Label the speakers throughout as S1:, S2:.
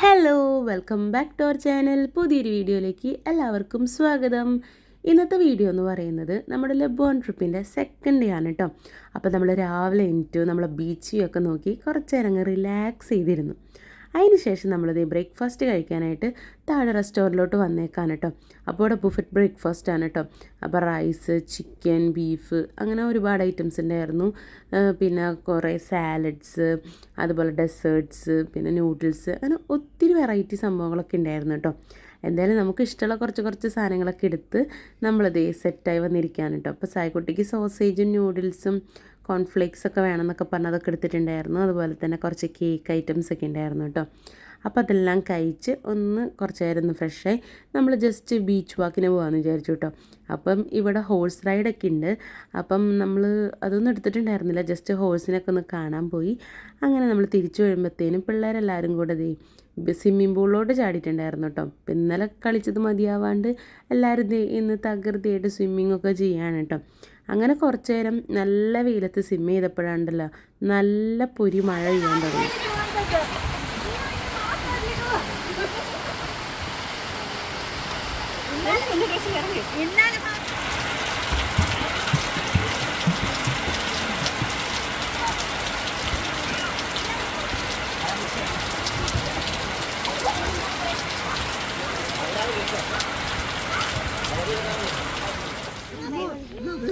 S1: Hello welcome back to our channel പുതിയൊരു വീഡിയോയിലേക്ക് എല്ലാവർക്കും സ്വാഗതം. ഇന്നത്തെ വീഡിയോ എന്ന് പറയുന്നത് നമ്മുടെ ലബോൺ ട്രിപ്പിന്റെ സെക്കൻഡ് ഡേ ആണ് കേട്ടോ അപ്പോൾ നമ്മൾ രാവിലെ എണീറ്റു നമ്മൾ ബീച്ചിയൊക്കെ ഒക്കെ നോക്കി കുറച്ച് നേരം അങ്ങ് റിലാക്സ് ചെയ്തിരുന്നു. അതിന് ശേഷം നമ്മളിത് ബ്രേക്ക്ഫാസ്റ്റ് കഴിക്കാനായിട്ട് താഴെ റെസ്റ്റോറന്റിലോട്ട് വന്നേക്കാണ് കേട്ടോ. അപ്പോൾ ഇവിടെ ബുഫറ്റ് ബ്രേക്ക്ഫാസ്റ്റ് ആണ് കേട്ടോ. അപ്പോൾ റൈസ് ചിക്കൻ ബീഫ് അങ്ങനെ ഒരുപാട് ഐറ്റംസ് ഉണ്ടായിരുന്നു. പിന്നെ കുറേ സാലഡ്സ് അതുപോലെ ഡെസേർട്സ് പിന്നെ നൂഡിൽസ് അങ്ങനെ ഒത്തിരി വെറൈറ്റി സംഭവങ്ങളൊക്കെ ഉണ്ടായിരുന്നു കേട്ടോ. എന്തായാലും നമുക്ക് ഇഷ്ടമുള്ള കുറച്ച് കുറച്ച് സാധനങ്ങളൊക്കെ എടുത്ത് നമ്മളത് സെറ്റായി വന്നിരിക്കുകയാണ് കേട്ടോ. അപ്പോൾ സായ്ക്കുട്ടിക്ക് സോസേജും നൂഡിൽസും കോൺഫ്ലേക്സ് ഒക്കെ വേണമെന്നൊക്കെ പറഞ്ഞ് അതൊക്കെ എടുത്തിട്ടുണ്ടായിരുന്നു. അതുപോലെ തന്നെ കുറച്ച് കേക്ക് ഐറ്റംസ് ഒക്കെ ഉണ്ടായിരുന്നു കേട്ടോ. അപ്പോൾ അതെല്ലാം കഴിച്ച് ഒന്ന് കുറച്ച് നേരം ഒന്ന് ഫ്രഷായി നമ്മൾ ജസ്റ്റ് ബീച്ച് വാക്കിന് പോകാമെന്ന് വിചാരിച്ചു കേട്ടോ. അപ്പം ഇവിടെ ഹോഴ്സ് റൈഡൊക്കെ ഉണ്ട്. അപ്പം നമ്മൾ അതൊന്നും എടുത്തിട്ടുണ്ടായിരുന്നില്ല. ജസ്റ്റ് ഹോഴ്സിനൊക്കെ ഒന്ന് കാണാൻ പോയി. അങ്ങനെ നമ്മൾ തിരിച്ചു വരുമ്പോഴത്തേനും പിള്ളേരെല്ലാവരും കൂടെ സ്വിമ്മിംഗ് പൂളിലോട്ട് ചാടിയിട്ടുണ്ടായിരുന്നു കേട്ടോ. അപ്പം ഇന്നലെ കളിച്ചത് മതിയാവാണ്ട് എല്ലാവരും ഇന്ന് തകൃതിയായിട്ട് സ്വിമ്മിംഗ് ഒക്കെ ചെയ്യാണ് കേട്ടോ. അങ്ങനെ കുറച്ച് നേരം നല്ല വെയിലത്ത് സിം ചെയ്തപ്പോഴാണ്ടല്ലോ നല്ല പൊരി മഴ പെയ്യാൻ തുടങ്ങി.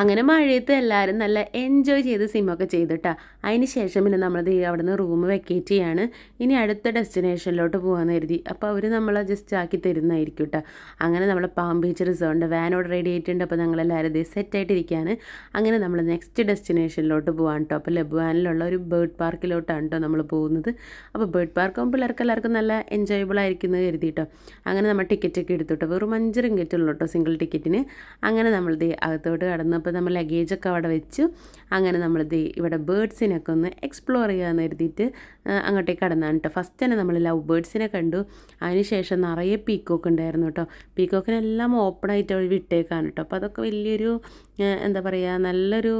S1: അങ്ങനെ മഴയത്ത് എല്ലാവരും നല്ല എൻജോയ് ചെയ്ത് സിമ്മൊക്കെ ചെയ്തിട്ടാ. അതിന് ശേഷം പിന്നെ നമ്മളത് നിന്ന് റൂം വെക്കേറ്റ് ചെയ്യാണ്. ഇനി അടുത്ത ഡെസ്റ്റിനേഷനിലോട്ട് പോകാമെന്ന് കരുതി. അപ്പോൾ അവർ നമ്മളെ ജസ്റ്റ് ആക്കി തരുന്നതായിരിക്കും കേട്ടോ അങ്ങനെ നമ്മൾ പാം ബീച്ച് റിസോർട്ട് വാനോട് റെഡി ആയിട്ടുണ്ട്. അപ്പോൾ ഞങ്ങളെല്ലാവരും ഇത് സെറ്റായിട്ടിരിക്കുകയാണ് അങ്ങനെ നമ്മൾ നെക്സ്റ്റ് ഡെസ്റ്റിനേഷനിലോട്ട് പോകാൻ കേട്ടോ അപ്പോൾ ലബുവാനിലുള്ള ഒരു ബേർഡ് പാർക്കിലോട്ടാണ് കേട്ടോ നമ്മൾ പോകുന്നത്. അപ്പോൾ ബേർഡ് പാർക്കും പിള്ളേർക്ക് എല്ലാവർക്കും നല്ല എൻജോയബിൾ ആയിരിക്കുന്നത് കരുതി അങ്ങനെ നമ്മൾ ടിക്കറ്റ് ഒക്കെ എടുത്തു കേട്ടോ വെറും അഞ്ച് റിങ്കറ്റുള്ളൂ കേട്ടോ സിംഗിൾ ടിക്കറ്റിന് അങ്ങനെ നമ്മൾ ദേ അകത്തോട്ട് കടന്നു അപ്പോൾ നമ്മൾ ലഗേജൊക്കെ അവിടെ വെച്ചു. അങ്ങനെ നമ്മൾ ദേ ഇവിടെ ബേഡ്സിനൊക്കെ ഒന്ന് എക്സ്പ്ലോർ ചെയ്യാമെന്ന് കരുതിയിട്ട് അങ്ങോട്ടേക്ക് കടന്നാണ് കേട്ടോ. ഫസ്റ്റ് തന്നെ നമ്മൾ ലവ് ബേഡ്സിനെ കണ്ടു. അതിനുശേഷം നിറയെ പീക്കോക്ക് ഉണ്ടായിരുന്നു കേട്ടോ. പീക്കോക്കിനെല്ലാം ഓപ്പണായിട്ട് അവർ വിട്ടേക്കാണ് കേട്ടോ. അപ്പോൾ അതൊക്കെ വലിയൊരു എന്താ പറയുക നല്ലൊരു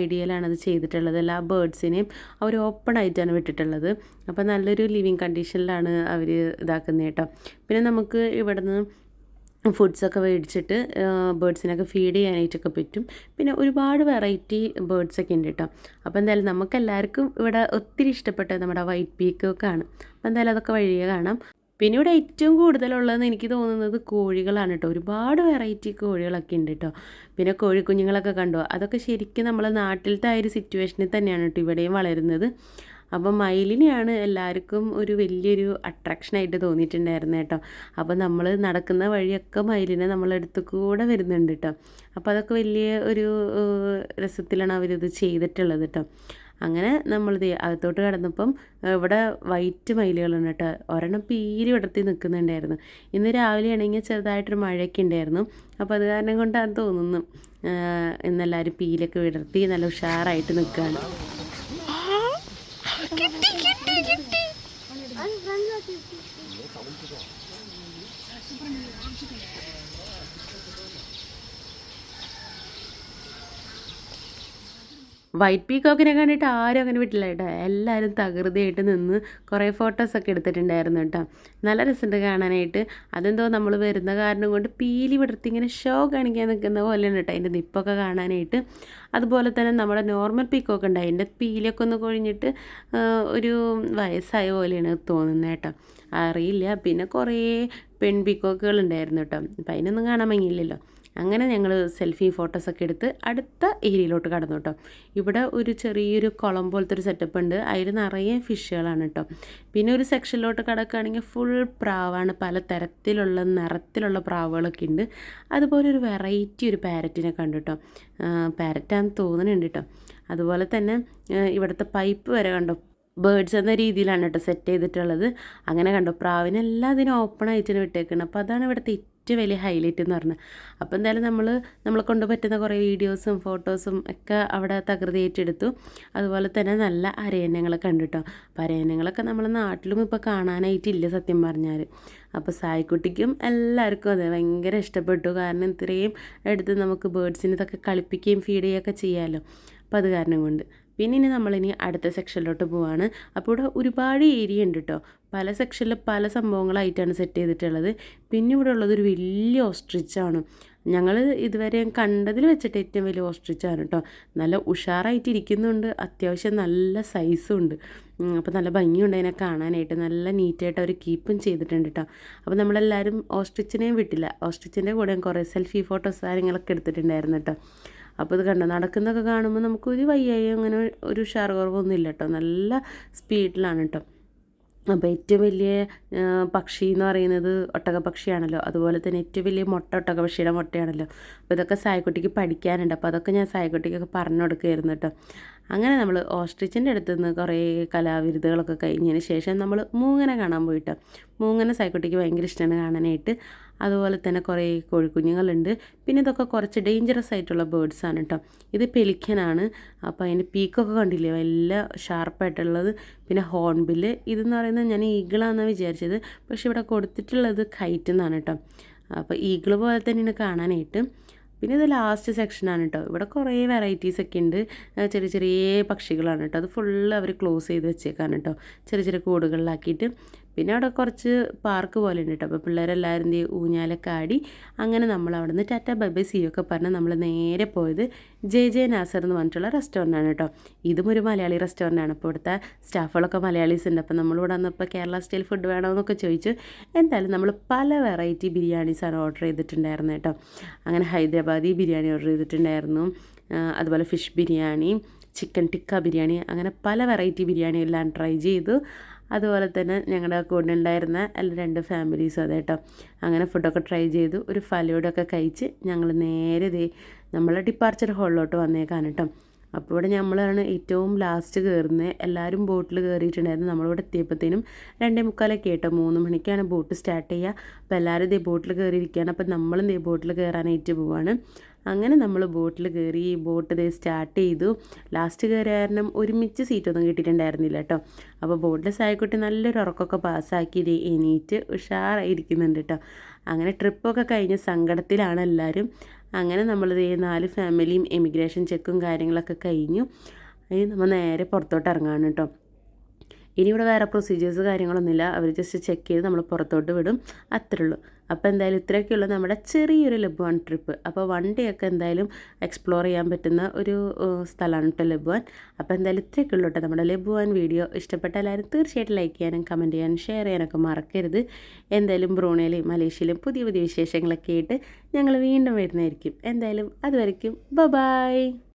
S1: ഐഡിയയിലാണ് അത് ചെയ്തിട്ടുള്ളത്. എല്ലാ ബേഡ്സിനെയും അവർ ഓപ്പൺ ആയിട്ടാണ് വിട്ടിട്ടുള്ളത്. അപ്പോൾ നല്ലൊരു ലിവിങ് കണ്ടീഷനിലാണ് അവർ ഇതാക്കുന്നത് കേട്ടോ. പിന്നെ നമുക്ക് ഇവിടുന്ന് ഫുഡ്സൊക്കെ മേടിച്ചിട്ട് ബേഡ്സിനൊക്കെ ഫീഡ് ചെയ്യാനായിട്ടൊക്കെ പറ്റും. പിന്നെ ഒരുപാട് വെറൈറ്റി ബേഡ്സൊക്കെ ഉണ്ട് കേട്ടോ. അപ്പോൾ എന്തായാലും നമുക്കെല്ലാവർക്കും ഇവിടെ ഒത്തിരി ഇഷ്ടപ്പെട്ടത് നമ്മുടെ വൈറ്റ് പീക്ക് പീക്കൊക്കെയാണ് അപ്പോൾ എന്തായാലും അതൊക്കെ വഴിയെ കാണാം. പിന്നെ ഇവിടെ ഏറ്റവും കൂടുതലുള്ളതെന്ന് എനിക്ക് തോന്നുന്നത് കോഴികളാണ് കേട്ടോ. ഒരുപാട് വെറൈറ്റി കോഴികളൊക്കെ ഉണ്ട് കേട്ടോ. പിന്നെ കോഴിക്കുഞ്ഞുങ്ങളൊക്കെ കണ്ടോ? അതൊക്കെ ശരിക്കും നമ്മളെ നാട്ടിലത്തെ ആ ഒരു സിറ്റുവേഷനിൽ തന്നെയാണ് കേട്ടോ ഇവിടെയും വളരുന്നത്. അപ്പം മയിലിനെയാണ് എല്ലാവർക്കും ഒരു വലിയൊരു അട്രാക്ഷനായിട്ട് തോന്നിയിട്ടുണ്ടായിരുന്നത് കേട്ടോ. അപ്പോൾ നമ്മൾ നടക്കുന്ന വഴിയൊക്കെ മയിലിനെ നമ്മളെടുത്ത് കൂടെ വരുന്നുണ്ട് കേട്ടോ. അപ്പോൾ അതൊക്കെ വലിയ ഒരു രസത്തിലാണ് അവരിത് ചെയ്തിട്ടുള്ളത് കേട്ടോ. അങ്ങനെ നമ്മൾ അകത്തോട്ട് കടന്നപ്പം ഇവിടെ വൈറ്റ് മയിലുകളുണ്ട് കേട്ടോ. ഒരെണ്ണം പീരി വിടർത്തി നിൽക്കുന്നുണ്ടായിരുന്നു. ഇന്ന് രാവിലെ ആണെങ്കിൽ ചെറുതായിട്ടൊരു മഴയൊക്കെ ഉണ്ടായിരുന്നു. അപ്പോൾ അത് കാരണം കൊണ്ടാണ് തോന്നുന്നു. ഇന്നെല്ലാവരും പീലൊക്കെ വിടർത്തി നല്ല ഉഷാറായിട്ട് നിൽക്കുകയാണ്. gitti gitti gitti. Abi ben de atayım. White പീക്കോക്കിനെ കണ്ടിട്ട് ആരും അങ്ങനെ വിട്ടില്ല കേട്ടോ. എല്ലാവരും തകൃതിയായിട്ട് നിന്ന് കുറേ ഫോട്ടോസൊക്കെ എടുത്തിട്ടുണ്ടായിരുന്നു കേട്ടോ. നല്ല രസമുണ്ട് കാണാനായിട്ട്. അതെന്തോ നമ്മൾ വരുന്ന കാരണം കൊണ്ട് പീലി വിടർത്തി ഇങ്ങനെ ഷോ കാണിക്കാൻ നിൽക്കുന്ന പോലെയാണ് കേട്ടോ അതിന്റെ നിപ്പൊക്കെ കാണാനായിട്ട്. അതുപോലെ തന്നെ നമ്മുടെ നോർമൽ പീക്കോക്ക് ഉണ്ടായി അതിന്റെ പീലിയൊക്കെ ഒന്ന് കൊഴിഞ്ഞിട്ട് ഒരു വയസ്സായ പോലെയാണ് തോന്നുന്നത് കേട്ടോ. അറിയില്ല. പിന്നെ കുറേ പെൺ പീക്കോക്കുകൾ ഉണ്ടായിരുന്നു കേട്ടോ. അപ്പം അതിനൊന്നും കാണാൻ ഭംഗിയില്ലല്ലോ. അങ്ങനെ ഞങ്ങൾ സെൽഫി ഫോട്ടോസൊക്കെ എടുത്ത് അടുത്ത ഏരിയയിലോട്ട് കടന്നു കേട്ടോ. ഇവിടെ ഒരു ചെറിയൊരു കുളം പോലത്തെ ഒരു സെറ്റപ്പ് ഉണ്ട്. അതിൽ നിറയെ ഫിഷുകളാണ് കേട്ടോ. പിന്നെ ഒരു സെക്ഷനിലോട്ട് കിടക്കുകയാണെങ്കിൽ ഫുൾ പ്രാവാണ്. പല തരത്തിലുള്ള നിറത്തിലുള്ള പ്രാവുകളൊക്കെ ഉണ്ട്. അതുപോലെ ഒരു വെറൈറ്റി ഒരു പാരറ്റിനെ കണ്ടു കേട്ടോ. പാരറ്റാന്ന് തോന്നുന്നുണ്ട് കേട്ടോ. അതുപോലെ തന്നെ ഇവിടുത്തെ പൈപ്പ് വരെ കണ്ടോ? ബേഡ്സ് എന്ന രീതിയിലാണ് കേട്ടോ സെറ്റ് ചെയ്തിട്ടുള്ളത്. അങ്ങനെ കണ്ടോ? പ്രാവിനെല്ലാം അതിന് ഓപ്പൺ ആയിട്ടാണ് വിട്ടേക്കുന്നത് അപ്പോൾ അതാണ് ഇവിടുത്തെ ഏറ്റവും വലിയ ഹൈലൈറ്റ് എന്ന് പറഞ്ഞത് അപ്പോൾ എന്തായാലും നമ്മൾ നമ്മളെ കൊണ്ട് പറ്റുന്ന കുറേ വീഡിയോസും ഫോട്ടോസും ഒക്കെ അവിടെ തകൃതിയേറ്റെടുത്തു അതുപോലെ തന്നെ നല്ല അരയന്നങ്ങൾ കണ്ടിട്ടോ അപ്പോൾ അരയന്നങ്ങളൊക്കെ നമ്മളെ നാട്ടിലും ഇപ്പോൾ കാണാനായിട്ടില്ല സത്യം പറഞ്ഞാൽ അപ്പോൾ സായിക്കുട്ടിക്കും എല്ലാവർക്കും അതെ ഭയങ്കര ഇഷ്ടപ്പെട്ടു. കാരണം ഇത്രയും എടുത്ത് നമുക്ക് ബേഡ്സിനെ ഇതൊക്കെ കളിപ്പിക്കുകയും ഫീഡ് ചെയ്യുകയൊക്കെ ചെയ്യാമല്ലോ അപ്പോൾ അത് കാരണം കൊണ്ട്. പിന്നെ ഇനി നമ്മളിനി അടുത്ത സെക്ഷനിലോട്ട് പോവാണ്. അപ്പോൾ ഇവിടെ ഒരുപാട് ഏരിയ ഉണ്ട് കേട്ടോ പല സെക്ഷനിൽ പല സംഭവങ്ങളായിട്ടാണ് സെറ്റ് ചെയ്തിട്ടുള്ളത്. പിന്നെ ഇവിടെ ഉള്ളത് ഒരു വലിയ ഓസ്ട്രിച്ചാണ് ഞങ്ങൾ ഇതുവരെ കണ്ടതിൽ വെച്ചിട്ട് ഏറ്റവും വലിയ ഓസ്ട്രിച്ചാണ് കേട്ടോ നല്ല ഉഷാറായിട്ട് ഇരിക്കുന്നുണ്ട്. അത്യാവശ്യം നല്ല സൈസും ഉണ്ട്. അപ്പോൾ നല്ല ഭംഗിയുണ്ട് അതിനെ കാണാനായിട്ട്. നല്ല നീറ്റായിട്ട് അവർ കീപ്പും ചെയ്തിട്ടുണ്ട് കേട്ടോ അപ്പോൾ നമ്മളെല്ലാവരും ഓസ്ട്രിച്ചിനെയും വിട്ടില്ല. ഓസ്ട്രിച്ചിന്റെ കൂടെ കുറേ സെൽഫി ഫോട്ടോസ് കാര്യങ്ങളൊക്കെ എടുത്തിട്ടുണ്ടായിരുന്നു കേട്ടോ അപ്പോൾ ഇത് കണ്ടോ? നടക്കുന്നതൊക്കെ കാണുമ്പോൾ നമുക്കൊരു വയ്യായി അങ്ങനെ ഒരു ഉഷാർ കുറവൊന്നും ഇല്ല കേട്ടോ നല്ല സ്പീഡിലാണ് കേട്ടോ അപ്പോൾ ഏറ്റവും വലിയ പക്ഷി എന്ന് പറയുന്നത് ഒട്ടക പക്ഷിയാണല്ലോ അതുപോലെ തന്നെ ഏറ്റവും വലിയ മുട്ട ഒട്ടക പക്ഷിയുടെ മുട്ടയാണല്ലോ. അപ്പോൾ ഇതൊക്കെ സായക്കുട്ടിക്ക് പഠിക്കാനുണ്ട്. അപ്പോൾ അതൊക്കെ ഞാൻ സായക്കുട്ടിക്കൊക്കെ പറഞ്ഞു കൊടുക്കുകയായിരുന്നു കേട്ടോ അങ്ങനെ നമ്മൾ ഓസ്ട്രിച്ചിന്റെ അടുത്ത് നിന്ന് കുറേ കലാവിരുദ്ധകളൊക്കെ കഴിഞ്ഞതിന് ശേഷം നമ്മൾ മൂങ്ങനെ കാണാൻ പോയിട്ടോ മൂങ്ങനെ സായക്കുട്ടിക്ക് ഭയങ്കര ഇഷ്ടമാണ് കാണാനായിട്ട്. അതുപോലെ തന്നെ കുറേ കോഴിക്കുഞ്ഞുങ്ങളുണ്ട്. പിന്നെ ഇതൊക്കെ കുറച്ച് ഡേഞ്ചറസ് ആയിട്ടുള്ള ബേർഡ്സാണ് കേട്ടോ ഇത് പെലിക്കനാണ്. അപ്പോൾ അതിന്റെ പീക്കൊക്കെ കണ്ടില്ലേ? വല്ല ഷാർപ്പായിട്ടുള്ളത് പിന്നെ ഹോൺബിൽ ഇതെന്ന് പറയുന്നത് ഞാൻ ഈഗിളാണെന്നാണ് വിചാരിച്ചത്. പക്ഷേ ഇവിടെ കൊടുത്തിട്ടുള്ളത് കൈറ്റ് എന്നാണ് കേട്ടോ അപ്പോൾ ഈഗിൾ പോലെ തന്നെയാണ് കാണാനായിട്ട്. പിന്നെ ഇത് ലാസ്റ്റ് സെക്ഷനാണ് കേട്ടോ ഇവിടെ കുറേ വെറൈറ്റീസ് ഒക്കെ ഉണ്ട്. ചെറിയ ചെറിയ പക്ഷികളാണ് കേട്ടോ അത് ഫുള്ള് അവർ ക്ലോസ് ചെയ്ത് വെച്ചേക്കാണ് കേട്ടോ ചെറിയ ചെറിയ കൂടുകളിലാക്കിയിട്ട്. പിന്നെ അവിടെ കുറച്ച് പാർക്ക് പോലെ ഉണ്ട് കേട്ടോ. അപ്പോൾ പിള്ളേരെല്ലാവരും ഊഞ്ഞാലൊക്കെ ആടി അങ്ങനെ നമ്മൾ അവിടെ നിന്ന് ടാറ്റ ബൈ സി ഒക്കെ പറഞ്ഞ് നമ്മൾ നേരെ പോയത് ജെ ജെ നാസർ എന്ന് പറഞ്ഞിട്ടുള്ള റെസ്റ്റോറന്റാണ് കേട്ടോ. ഇതും ഒരു മലയാളി റെസ്റ്റോറന്റ് ആണ്. അപ്പോൾ ഇവിടുത്തെ സ്റ്റാഫുകളൊക്കെ മലയാളീസ് ഉണ്ട്. അപ്പോൾ നമ്മൾ നമ്മളിവിടെ വന്നപ്പോൾ കേരള സ്റ്റൈൽ ഫുഡ് വേണമെന്നൊക്കെ ചോദിച്ചു. എന്തായാലും നമ്മൾ പല വെറൈറ്റി ബിരിയാണീസാണ് ഓർഡർ ചെയ്തിട്ടുണ്ടായിരുന്നത് കേട്ടോ. അങ്ങനെ ഹൈദരാബാദി ബിരിയാണി ഓർഡർ ചെയ്തിട്ടുണ്ടായിരുന്നു. അതുപോലെ ഫിഷ് ബിരിയാണി ചിക്കൻ ടിക്ക ബിരിയാണി അങ്ങനെ പല വെറൈറ്റി ബിരിയാണി എല്ലാം ട്രൈ ചെയ്തു. അതുപോലെ തന്നെ ഞങ്ങളുടെ കൂടെ ഉണ്ടായിരുന്ന എല്ലാ രണ്ട് ഫാമിലീസും അതെ കേട്ടോ അങ്ങനെ ഫുഡൊക്കെ ട്രൈ ചെയ്തു. ഒരു ഫലയോടൊക്കെ കഴിച്ച് ഞങ്ങൾ നേരെ ദേ നമ്മളെ ഡിപ്പാർച്ചർ ഹോളിലോട്ട് വന്നേക്കാൻ കേട്ടോ അപ്പോൾ ഇവിടെ നമ്മളാണ് ഏറ്റവും ലാസ്റ്റ് കയറുന്നത് എല്ലാവരും ബോട്ടിൽ കയറിയിട്ടുണ്ടായിരുന്നു നമ്മളിവിടെ എത്തിയപ്പോഴത്തേനും രണ്ടേ മുക്കാലൊക്കെ ആയിട്ടോ മൂന്ന് മണിക്കാണ് ബോട്ട് സ്റ്റാർട്ട് ചെയ്യുക. അപ്പോൾ എല്ലാവരും ഇതേ ബോട്ടിൽ കയറിയിരിക്കുകയാണ് അപ്പോൾ നമ്മളും ഇതേ ബോട്ടിൽ കയറാനായിട്ട് പോവാണ്. അങ്ങനെ നമ്മൾ ബോട്ടിൽ കയറി ബോട്ട് ഇതേ സ്റ്റാർട്ട് ചെയ്തു. ലാസ്റ്റ് കയറിയ കാരണം ഒരുമിച്ച് സീറ്റൊന്നും കിട്ടിയിട്ടുണ്ടായിരുന്നില്ല കേട്ടോ അപ്പോൾ ബോട്ടിൽ സായിക്കുട്ടി നല്ലൊരു ഉറക്കമൊക്കെ പാസ്സാക്കി ഇത് എണീറ്റ് ഉഷാറായിരിക്കുന്നുണ്ട് കേട്ടോ അങ്ങനെ ട്രിപ്പൊക്കെ കഴിഞ്ഞ സങ്കടത്തിലാണ് എല്ലാവരും അങ്ങനെ നമ്മൾ നാല് ഫാമിലിയും എമിഗ്രേഷൻ ചെക്കും കാര്യങ്ങളൊക്കെ കഴിഞ്ഞു. ഇനി നമ്മൾ നേരെ പുറത്തോട്ട് ഇറങ്ങാണ് കേട്ടോ ഇനി ഇവിടെ വേറെ പ്രൊസീജിയേഴ്സ് കാര്യങ്ങളൊന്നുമില്ല. അവർ ജസ്റ്റ് ചെക്ക് ചെയ്ത് നമ്മൾ പുറത്തോട്ട് വിടും. അത്രേ ഉള്ളൂ അപ്പോൾ എന്തായാലും ഇത്രയൊക്കെയുള്ള നമ്മുടെ ചെറിയൊരു ലബുവാൻ ട്രിപ്പ് അപ്പോൾ വൺ ഡേ ഒക്കെ എന്തായാലും എക്സ്പ്ലോർ ചെയ്യാൻ പറ്റുന്ന ഒരു സ്ഥലമാണ് കേട്ടോ ലബുവാൻ അപ്പോൾ എന്തായാലും ഇത്രയൊക്കെ ഉള്ളൂ കേട്ടോ നമ്മുടെ ലബുവാൻ വീഡിയോ ഇഷ്ടപ്പെട്ട എല്ലാവരും തീർച്ചയായിട്ടും ലൈക്ക് ചെയ്യാനും കമന്റ് ചെയ്യാനും ഷെയർ ചെയ്യാനൊക്കെ മറക്കരുത്. എന്തായാലും ബ്രൂണയിലും മലേഷ്യയിലും പുതിയ പുതിയ വിശേഷങ്ങളൊക്കെ ആയിട്ട് ഞങ്ങൾ വീണ്ടും വരുന്നതായിരിക്കും. എന്തായാലും അതുവരയ്ക്കും ബ ബായ്